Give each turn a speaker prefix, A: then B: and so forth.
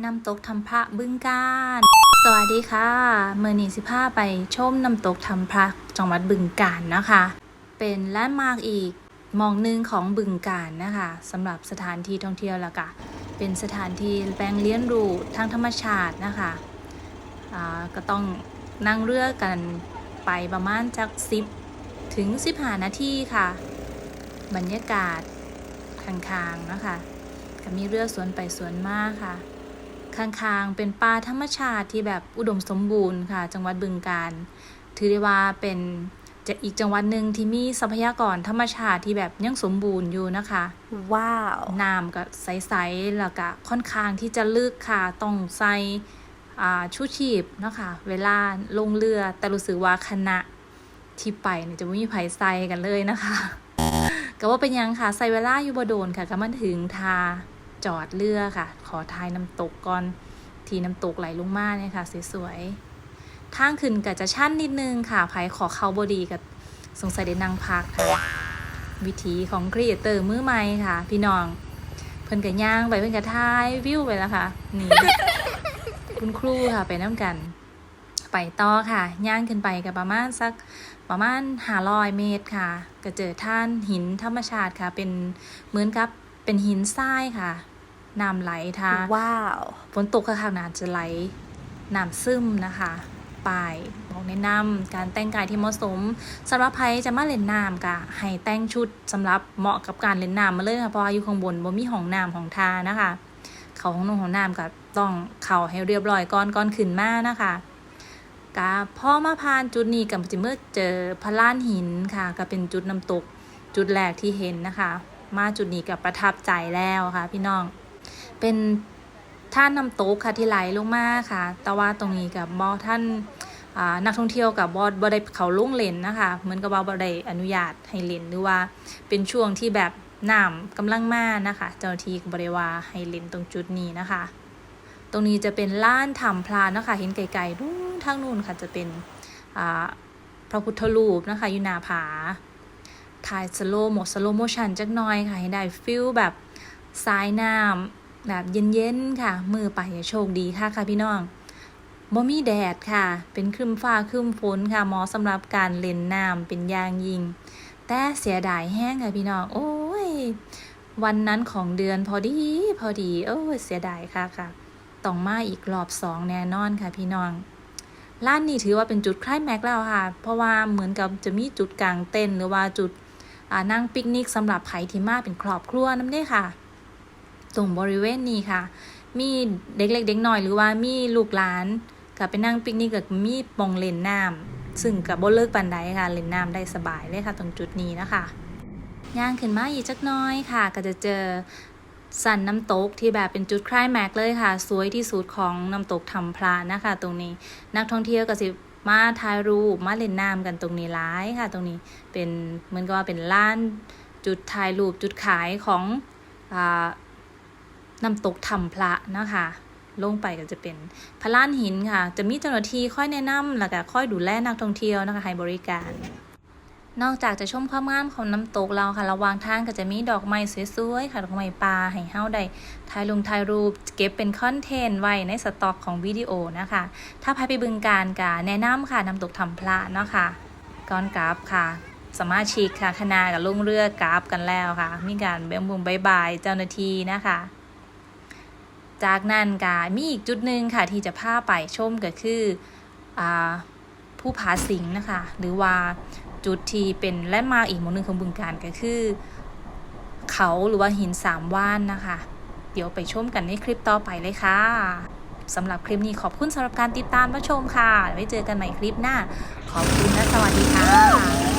A: น้ำตกทำพระบึงการ สวัสดีค่ะ เมื่อนี้สิพาไปชมน้ำตกทำพระจังหวัดบึงการนะคะ เป็นแลนด์มาร์กอีกมองหนึ่งของบึงการนะคะสำหรับสถานที่ท่องเที่ยวละกะเป็นสถานที่แปลงเลี้ยนรูทางธรรมชาตินะคะก็ต้องนั่งเรือกันไปประมาณจาก10ถึง15นาทีค่ะ บรรยากาศข้างๆนะคะก็มีเรือสวนไปสวนมาค่ะ ข้างๆ เป็นป่าธรรมชาติที่แบบอุดมสมบูรณ์ค่ะ จังหวัดบึงการ ถือได้ว่าเป็นจะอีกจังหวัดหนึ่งที่มีทรัพยากรธรรมชาติที่แบบยังสมบูรณ์อยู่นะคะ
B: ว้าว
A: น้ำก็ใสๆ แล้วก็ค่อนข้างที่จะลึกค่ะ ต้องใส่อ่าชูชีพเนาะคะ เวลาลงเรือ แต่รู้สึกว่าคณะที่ไปเนี่ยจะไม่มีไผใส่กันเลยนะคะ ก็ว่าเป็นหยังค่ะ ใส่เวลาอยู่บ่โดนค่ะ ก็มันถึงทา จอดเรือค่ะ ขอทายน้ำตกก่อน ทีน้ำตกไหลลงมาเนี่ยค่ะสวยๆทางขึ้นก็จะชันนิดนึงค่ะไผขอเข้าบดีกับสงสัยได้นั่งพักค่ะ วิธีของครีเอเตอร์มือใหม่ค่ะ พี่น้อง เพิ่นกับย่างไปเพิ่นกับทายวิวไปแล้วค่ะนี่คุณครูค่ะไปน้ำกันไปต่อค่ะ ย่างขึ้นไปกับประมาณสักประมาณห้าร้อยเมตรค่ะ ก็เจอท่านหินธรรมชาติค่ะ เป็นเหมือนกับเป็นหินทรายค่ะ น้ำไหลทาง
B: ว้าว
A: ฝนตกค่ะขนาดจะไหลน้ำซึมนะคะปลายบอกแนะนำการแต่งกายที่เหมาะสมสำหรับใครจะมาเล่นน้ำกะให้แต่งชุดสำหรับเหมาะกับการเล่นน้ำมาเลยค่ะเพราะว่าอยู่ข้างบนบ่มีห้องน้ำของทานะคะ เขาห้องนงห้องน้ำก็ต้องเข่าให้เรียบร้อยก่อนก่อนขึ้นมานะคะกะพอมาผ่านจุดนี้กับจิเมื่อเจอพระล้านหินค่ะ ก็เป็นจุดน้ำตกจุดแรกที่เห็นนะคะ มาจุดนี้กับประทับใจแล้วค่ะ พี่น้อง เป็นท่านน้ำตกค่ะที่ไหลลงมาค่ะ แต่ว่าตรงนี้กับบอท่านนักท่องเที่ยวกับบอบอได้เขาลุ่งเลนนะคะ เหมือนกับว่าบอได้อนุญาตให้เลนหรือว่าเป็นช่วงที่แบบน้ำกำลังมานะคะ เจ้าที่บริวาให้เลนตรงจุดนี้นะคะ ตรงนี้จะเป็นล้านถ้ำพลานนะคะ เห็นไกลๆนู่นทางนู่นค่ะจะเป็นพระพุทธรูปนะคะอยู่หนาผาถ่ายสโลโมสโลโมชันจักหน่อยค่ะให้ได้ฟิลแบบสายน้ำ แบบเย็นๆค่ะ มือไปโชคดีค่ะค่ะพี่น้องบ่มีแดดค่ะ เป็นครึมฟ้าครึมฝนค่ะหมาะสำหรับการเล่นน้ำเป็นยางยิ่งแต่เสียดายแห้งค่ะพี่น้อง โอ้ย วันนั้นของเดือนพอดี พอดี โอ้ยเสียดายค่ะค่ะต้องมาอีกรอบสองแน่นอนค่ะพี่น้องร้านนี้ถือว่าเป็นจุดคลายแม็กแล้วค่ะ เพราะว่าเหมือนกับจะมีจุดกลางเต้นหรือว่าจุดนั่งปิกนิกสำหรับไผ่ที่มาเป็นครอบครัวน้ำเด้ค่ะ ตรงบริเวณนี้ค่ะ มีเด็กเล็กเด็กน้อยหรือว่ามีลูกหลานกับไปนั่งปิกนิกกับมีปองเล่นน้ำซึ่งกับบ่เลิกปันใดค่ะเล่นน้ำได้สบายเลยค่ะตรงจุดนี้นะคะย่างขึ้นมาอีกจักน้อยค่ะ ก็จะเจอสันน้ำตกที่แบบเป็นจุดคลายแม็กเลยค่ะ สวยที่สุดของน้ำตกทำพลานะคะ ตรงนี้นักท่องเที่ยวก็สิมาถ่ายรูปมาเล่นน้ำกันตรงนี้ร้ายค่ะ ตรงนี้เป็นเหมือนกับว่าเป็นล้านจุดถ่ายรูปจุดขายของอ่า น้ำตกทำพระนะคะลงไปก็จะเป็นพระล้านหินค่ะ จะมีเจ้าหน้าที่คอยแนะนำแล้วก็คอยดูแลนักท่องเที่ยวนะคะให้บริการ นอกจากจะชมความงามของน้ำตกเราค่ะ ระหว่างทางก็จะมีดอกไม้สวยๆค่ะดอกไม้ป่าให้เฮาได้ถ่ายลงถ่ายรูปเก็บเป็นคอนเทนต์ไว้ในสต็อกของวิดีโอนะคะ ถ้าใครไปบึงการกะแนะนำค่ะน้ำตกทำพระเนาะค่ะก่อนกราฟค่ะสมาชิกค่ะคณะกับลงเรือกราฟกันแล้วค่ะ มีการเบมบุมบายบายเจ้าหน้าที่นะคะ จากนั้นกะมีอีกจุดหนึ่งค่ะที่จะพาไปชมก็คืออผู้ผาสิงนะคะหรือว่าจุดที่เป็นแลนด์มาร์กอีกมงหนึ่งของบึงการก็คือ เขาหรือว่าหินสามว่านนะคะ เดี๋ยวไปชมกันในคลิปต่อไปเลยค่ะสำหรับคลิปนี้ขอบคุณสำหรับการติดตามรับชมค่ะไว้เจอกันใหม่คลิปหน้า ขอบคุณและสวัสดีค่ะ